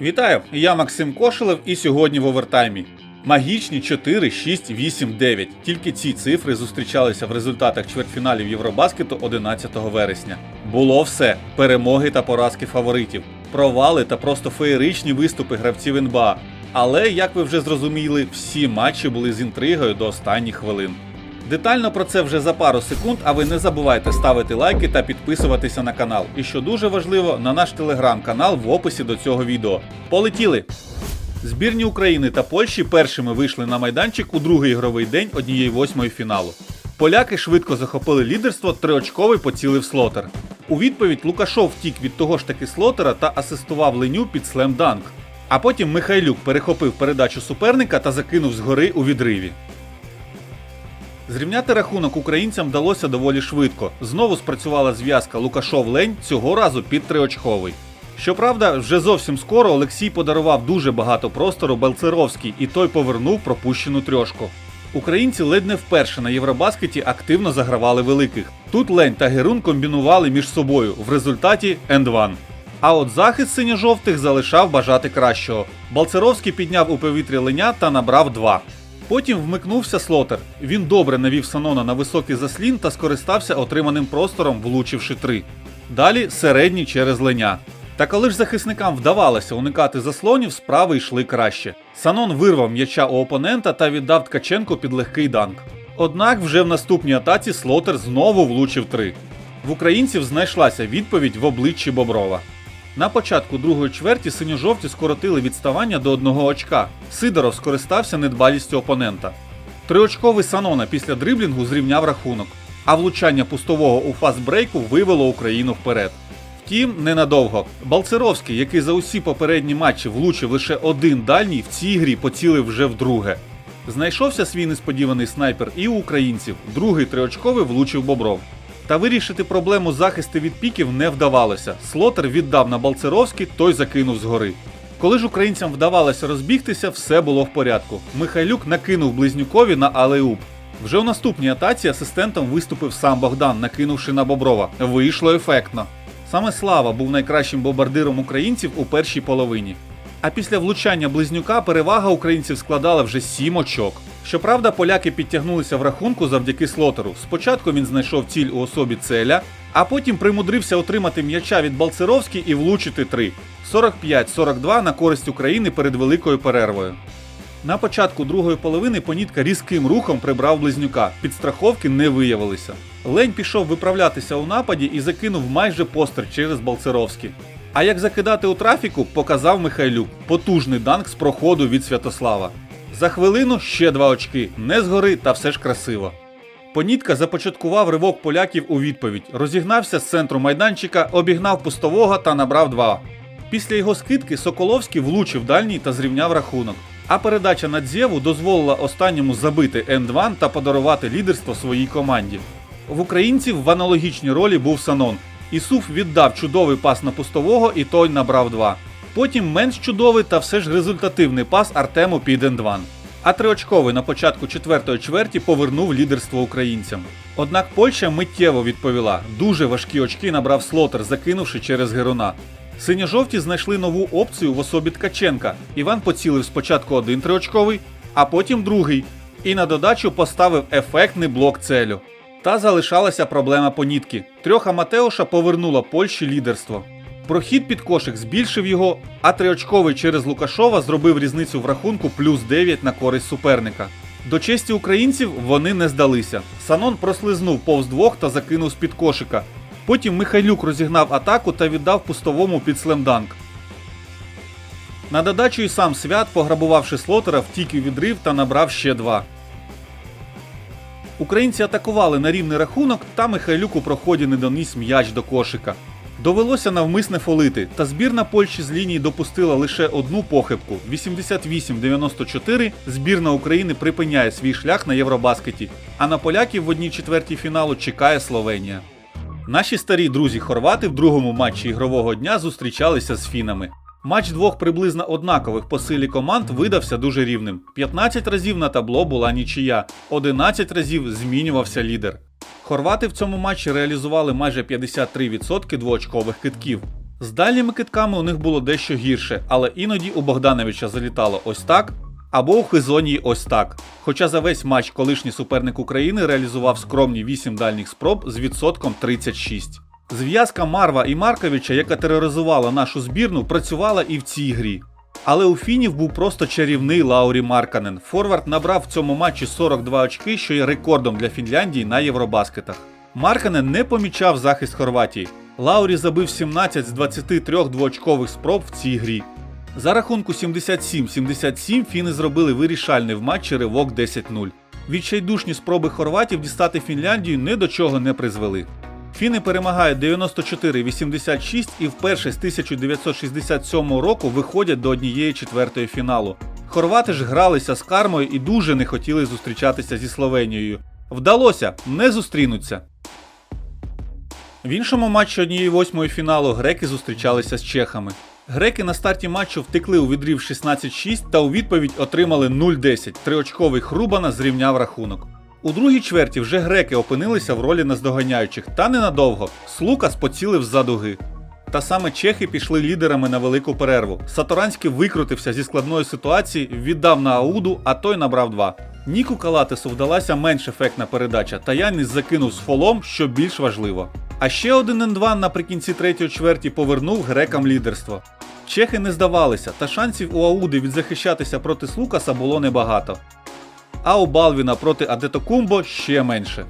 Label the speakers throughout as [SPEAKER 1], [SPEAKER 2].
[SPEAKER 1] Вітаю! Я Максим Кошелев і сьогодні в овертаймі. Магічні 4, 6, 8, 9. Тільки ці цифри зустрічалися в результатах чвертьфіналів Євробаскету 11 вересня. Було все: перемоги та поразки фаворитів, провали та просто феєричні виступи гравців НБА. Але, як ви вже зрозуміли, всі матчі були з інтригою до останніх хвилин. Детально про це вже за пару секунд, а ви не забувайте ставити лайки та підписуватися на канал. І що дуже важливо, на наш телеграм-канал в описі до цього відео. Полетіли! Збірні України та Польщі першими вийшли на майданчик у другий ігровий день однієї восьмої фіналу. Поляки швидко захопили лідерство, триочковий поцілив слотер. У відповідь Лукашов втік від того ж таки слотера та асистував Леню під слем-данк. А потім Михайлюк перехопив передачу суперника та закинув згори у відриві. Зрівняти рахунок українцям вдалося доволі швидко. Знову спрацювала зв'язка Лукашов-Лень, цього разу під триочковий. Щоправда, вже зовсім скоро Олексій подарував дуже багато простору Балцеровський, і той повернув пропущену трьошку. Українці ледь не вперше на Євробаскеті активно загравали великих. Тут Лень та Герун комбінували між собою в результаті енд-ван. А от захист синьо-жовтих залишав бажати кращого. Балцеровський підняв у повітря леня та набрав два. Потім вмикнувся слотер. Він добре навів Санона на високий заслін та скористався отриманим простором, влучивши три. Далі середній через леня. Та коли ж захисникам вдавалося уникати заслонів, справи йшли краще. Санон вирвав м'яча у опонента та віддав Ткаченко під легкий данк. Однак вже в наступній атаці слотер знову влучив три. В українців знайшлася відповідь в обличчі Боброва. На початку другої чверті синьо-жовті скоротили відставання до одного очка. Сидоров скористався недбалістю опонента. Триочковий Санона після дриблінгу зрівняв рахунок, а влучання пустового у фастбрейку вивело Україну вперед. Втім, ненадовго. Балцеровський, який за усі попередні матчі влучив лише один дальній, в цій грі поцілив вже вдруге. Знайшовся свій несподіваний снайпер і у українців. Другий триочковий влучив Бобров. Та вирішити проблему захисту від піків не вдавалося. Слотер віддав на Балцеровський, той закинув згори. Коли ж українцям вдавалося розбігтися, все було в порядку. Михайлюк накинув близнюкові на алеуп. Вже у наступній атаці асистентом виступив сам Богдан, накинувши на Боброва. Вийшло ефектно. Саме Слава був найкращим бомбардиром українців у першій половині. А після влучання близнюка перевага українців складала вже 7 очок. Щоправда, поляки підтягнулися в рахунку завдяки слотеру. Спочатку він знайшов ціль у особі Целя, а потім примудрився отримати м'яча від Балцеровський і влучити 3. 45-42 на користь України перед великою перервою. На початку другої половини Понітка різким рухом прибрав близнюка. Підстраховки не виявилися. Лень пішов виправлятися у нападі і закинув майже постер через Балцеровський. А як закидати у трафіку, показав Михайлюк. Потужний данк з проходу від Святослава. За хвилину ще два очки, не згори та все ж красиво. Понітка започаткував ривок поляків у відповідь, розігнався з центру майданчика, обігнав пустового та набрав два. Після його скидки Соколовський влучив дальній та зрівняв рахунок. А передача на Дзєву дозволила останньому забити енд-1 та подарувати лідерство своїй команді. В українців в аналогічній ролі був Санон. Ісуф віддав чудовий пас на пустового, і той набрав два. Потім менш чудовий та все ж результативний пас Артему під енд-1. А триочковий на початку четвертої чверті повернув лідерство українцям. Однак Польща миттєво відповіла. Дуже важкі очки набрав слотер, закинувши через Геруна. Синьо-жовті знайшли нову опцію в особі Ткаченка. Іван поцілив спочатку один триочковий, а потім другий. І на додачу поставив ефектний блок целю. Та залишалася проблема понітки. Трьоха Матеуша повернула Польщі лідерство. Прохід під кошик збільшив його, а триочковий через Лукашова зробив різницю в рахунку плюс 9 на користь суперника. До честі українців вони не здалися. Санон прослизнув повз двох та закинув з-під кошика. Потім Михайлюк розігнав атаку та віддав пустовому під слемданк. На додачу і сам свят, пограбувавши слотера, втік у відрив та набрав ще два. Українці атакували на рівний рахунок, та Михайлюк у проході не доніс м'яч до кошика. Довелося навмисне фолити, та збірна Польщі з лінії допустила лише одну похибку. 88-94 збірна України припиняє свій шлях на Євробаскеті, а на поляків в одній четвертій фіналу чекає Словенія. Наші старі друзі хорвати в другому матчі ігрового дня зустрічалися з фінами. Матч двох приблизно однакових по силі команд видався дуже рівним. 15 разів на табло була нічия, 11 разів змінювався лідер. Хорвати в цьому матчі реалізували майже 53% двоочкових китків. З дальніми китками у них було дещо гірше, але іноді у Богдановича залітало ось так, або у Хизонії ось так. Хоча за весь матч колишній суперник України реалізував скромні 8 дальніх спроб з відсотком 36. Зв'язка Марва і Марковича, яка тероризувала нашу збірну, працювала і в цій грі. Але у фінів був просто чарівний Лаурі Марканен. Форвард набрав в цьому матчі 42 очки, що є рекордом для Фінляндії на Євробаскетах. Марканен не помічав захист Хорватії. Лаурі забив 17 з 23 двоочкових спроб в цій грі. За рахунку 77-77 фіни зробили вирішальний в матчі ривок 10-0. Відчайдушні спроби хорватів дістати Фінляндію ні до чого не призвели. Фіни перемагають 94-86 і вперше з 1967 року виходять до однієї четвертої фіналу. Хорвати ж гралися з кармою і дуже не хотіли зустрічатися зі Словенією. Вдалося, не зустрінуться. В іншому матчі однієї восьмої фіналу греки зустрічалися з чехами. Греки на старті матчу втекли у відрів 16-6 та у відповідь отримали 0-10. Триочковий Хрубана зрівняв рахунок. У другій чверті вже греки опинилися в ролі наздоганяючих, та ненадовго. Слукас поцілив з-за дуги. Та саме чехи пішли лідерами на велику перерву. Саторанський викрутився зі складної ситуації, віддав на Ауду, а той набрав два. Ніку Калатису вдалася менш ефектна передача, та Яніс закинув з фолом, що більш важливо. А ще один N2 наприкінці третьої чверті повернув грекам лідерство. Чехи не здавалися, та шансів у Ауди відзахищатися проти Слукаса було небагато. А у Балвіна проти Адетокумбо ще менше.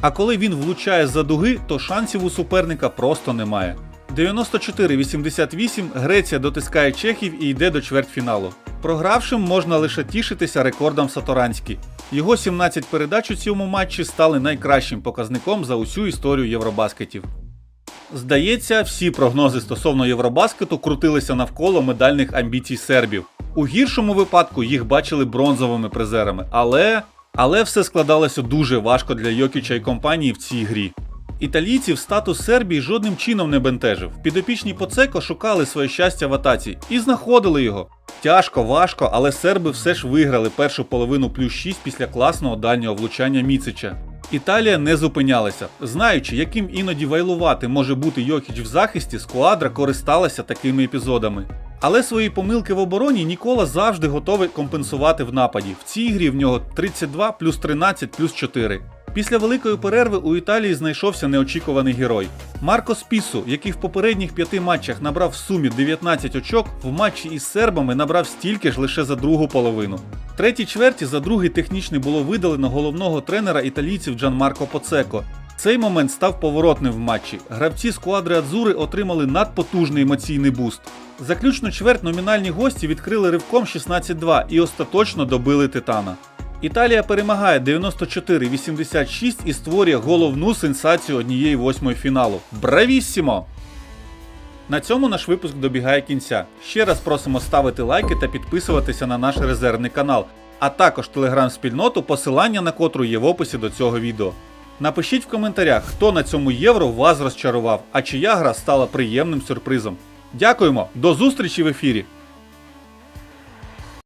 [SPEAKER 1] А коли він влучає з-за дуги, то шансів у суперника просто немає. 94-88 Греція дотискає чехів і йде до чвертьфіналу. Програвшим можна лише тішитися рекордом Саторанський. Його 17 передач у цьому матчі стали найкращим показником за усю історію Євробаскетів. Здається, всі прогнози стосовно Євробаскету крутилися навколо медальних амбіцій сербів. У гіршому випадку їх бачили бронзовими призерами, але. Але все складалося дуже важко для Йокіча і компанії в цій грі. Італійців статус Сербії жодним чином не бентежив. Підопічні Поцеко шукали своє щастя в атаці і знаходили його. Тяжко, важко, але серби все ж виграли першу половину плюс 6 після класного дальнього влучання Міцича. Італія не зупинялася. Знаючи, яким іноді вайлувати може бути Йохіч в захисті, сквадра користалася такими епізодами. Але свої помилки в обороні Нікола завжди готовий компенсувати в нападі. В цій грі в нього 32 плюс 13 плюс 4. Після великої перерви у Італії знайшовся неочікуваний герой. Марко Спісу, який в попередніх п'яти матчах набрав в сумі 19 очок, в матчі із сербами набрав стільки ж лише за другу половину. Третій чверті за другий технічний було видалено головного тренера італійців Джан Марко Поцеко. Цей момент став поворотним в матчі. Гравці сквадри Адзури отримали надпотужний емоційний буст. Заключну чверть номінальні гості відкрили ривком 16-2 і остаточно добили Титана. Італія перемагає 94-86 і створює головну сенсацію однієї восьмої фіналу. Бравіссімо! На цьому наш випуск добігає кінця. Ще раз просимо ставити лайки та підписуватися на наш резервний канал, а також телеграм-спільноту, посилання на котру є в описі до цього відео. Напишіть в коментарях, хто на цьому євро вас розчарував, а чия гра стала приємним сюрпризом. Дякуємо, до зустрічі в ефірі!